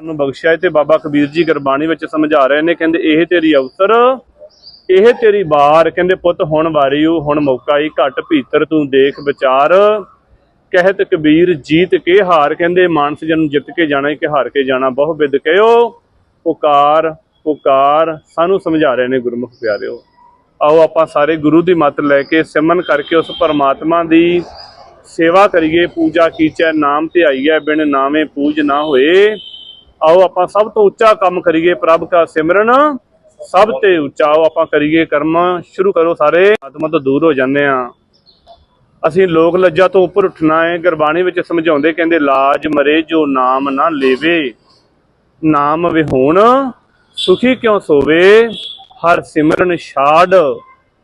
ਸਾਨੂੰ ਬਖਸ਼ਿਆ ਤੇ ਬਾਬਾ ਕਬੀਰ ਜੀ ਗੁਰਬਾਣੀ ਵਿੱਚ ਸਮਝਾ ਰਹੇ ਨੇ, ਕਹਿੰਦੇ ਇਹ ਤੇਰੀ ਅਵਸਰ, ਇਹ ਤੇਰੀ ਬਾਰ ਕਹਿੰਦੇ ਪੁੱਤ ਹੁਣ ਵਾਰੀ ਓ ਹੁਣ ਮੌਕਾ ਹੀ ਘਟ, ਭੀਤਰ ਤੂੰ ਦੇਖ ਵਿਚਾਰ। ਕਹਿਤ ਕਬੀਰ ਜੀਤ ਕੇ ਹਾਰ, ਕਹਿੰਦੇ ਮਾਨਸ ਜਨ ਨੂੰ ਜਿੱਤ ਕੇ ਜਾਣਾ ਕਿ ਹਾਰ ਕੇ ਜਾਣਾ, ਬਹੁ ਵਿਦ ਕਹਿਓ ਪੁਕਾਰ ਪੁਕਾਰ, ਸਾਨੂੰ ਸਮਝਾ ਰਹੇ ਨੇ ਗੁਰਮੁਖ ਪਿਆਰਿਓ। ਆਓ ਆਪਾਂ ਸਾਰੇ ਗੁਰੂ ਦੀ ਮੱਤ ਲੈ ਕੇ ਸਿਮਨ ਕਰਕੇ ਉਸ ਪਰਮਾਤਮਾ ਦੀ ਸੇਵਾ ਕਰੀਏ, ਪੂਜਾ ਕੀਚੈ, ਨਾਮ ਧਿਆਈਐ, ਬਿਨ ਨਾਵੇਂ ਪੂਜ ਨਾ ਹੋਏ। ਆਓ ਆਪਾਂ ਸਭ ਤੋਂ ਉੱਚਾ ਕੰਮ ਕਰੀਏ ਪ੍ਰਭ ਦਾ ਸਿਮਰਨ। ਸਭ ਤੇ ਉੱਚਾ ਆਓ ਆਪਾਂ ਕਰੀਏ ਕਰਮ। ਸ਼ੁਰੂ ਕਰੋ ਸਾਰੇ। ਆਤਮਾ ਤੋਂ ਦੂਰ ਹੋ ਜਾਂਦੇ ਆ ਅਸੀਂ ਲੋਕ ਲੱਜਾ ਤੋਂ ਉੱਪਰ ਉੱਠਣਾ ਹੈ। ਗੁਰਬਾਣੀ ਵਿੱਚ ਸਮਝਾਉਂਦੇ ਕਹਿੰਦੇ, ਲਾਜ ਮਰੇ ਜੋ ਨਾਮ ਨਾ ਲੇਵੇ। ਨਾਮ ਵਿਹੋਣ ਸੁਖੀ ਕਿਉ ਸੋਵੇ? ਹਰ ਸਿਮਰਨ ਛਾੜ।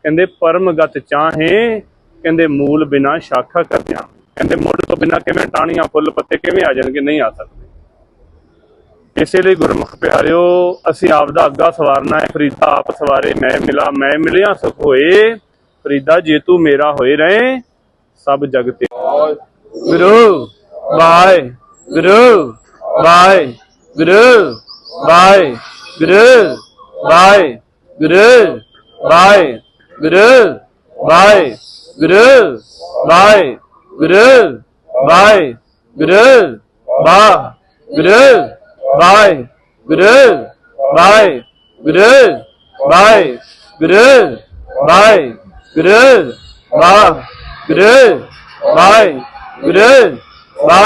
ਕਹਿੰਦੇ, ਪਰਮਗਤ ਚਾਹੇ। ਕਹਿੰਦੇ, ਮੂਲ ਬਿਨਾ ਸ਼ਾਖਾ ਕਰਦਿਆਂ ਕਹਿੰਦੇ, ਮੁੱਢ ਤੋਂ ਬਿਨਾ ਕਿਵੇਂ ਟਾਹਣੀਆਂ, ਫੁੱਲ ਪੱਤੇ ਕਿਵੇਂ ਆ ਜਾਣਗੇ? ਨਹੀਂ ਆ ਸਕਦੇ। ਇਸੇ ਲਈ ਗੁਰਮੁਖ ਪਿਆਰਿਓ, ਅਸੀਂ ਆਪ ਦਾ ਅੱਗਾ ਸਵਾਰਨਾ ਹੈ। ਫਰੀਦਾ ਆਪ ਸਵਾਰੇ, ਮੈਂ ਮਿਲਾ, ਮੈਂ ਮਿਲਿਆ, ਸੁਖ ਹੋਏ। ਫਰੀਦਾ, ਜੇ ਤੂੰ ਮੇਰਾ ਹੋਏ ਰਹੇ, ਸਭ ਜਗ ਤੇ। ਗੁਰੂ, ਬਾਏ। ਗੁਰੂ ਬਾਏ। ਗੁਰੂ ਬਾਏ। ਗੁਰੂ ਬਾਏ। ਗੁਰੂ ਬਾਏ। ਗੁਰੂ ਬਾਏ। ਗੁਰੂ ਬਾਏ। ਗੁਰੂ ਬਾਏ। ਗੁਰੂ, ਬਾ। ਗੁਰੂ Bye. Guru. Bye. Guru. Bye. Guru. Bye. Vaiguru, Bye, Vaiguru, Bye, Vaiguru, Bye.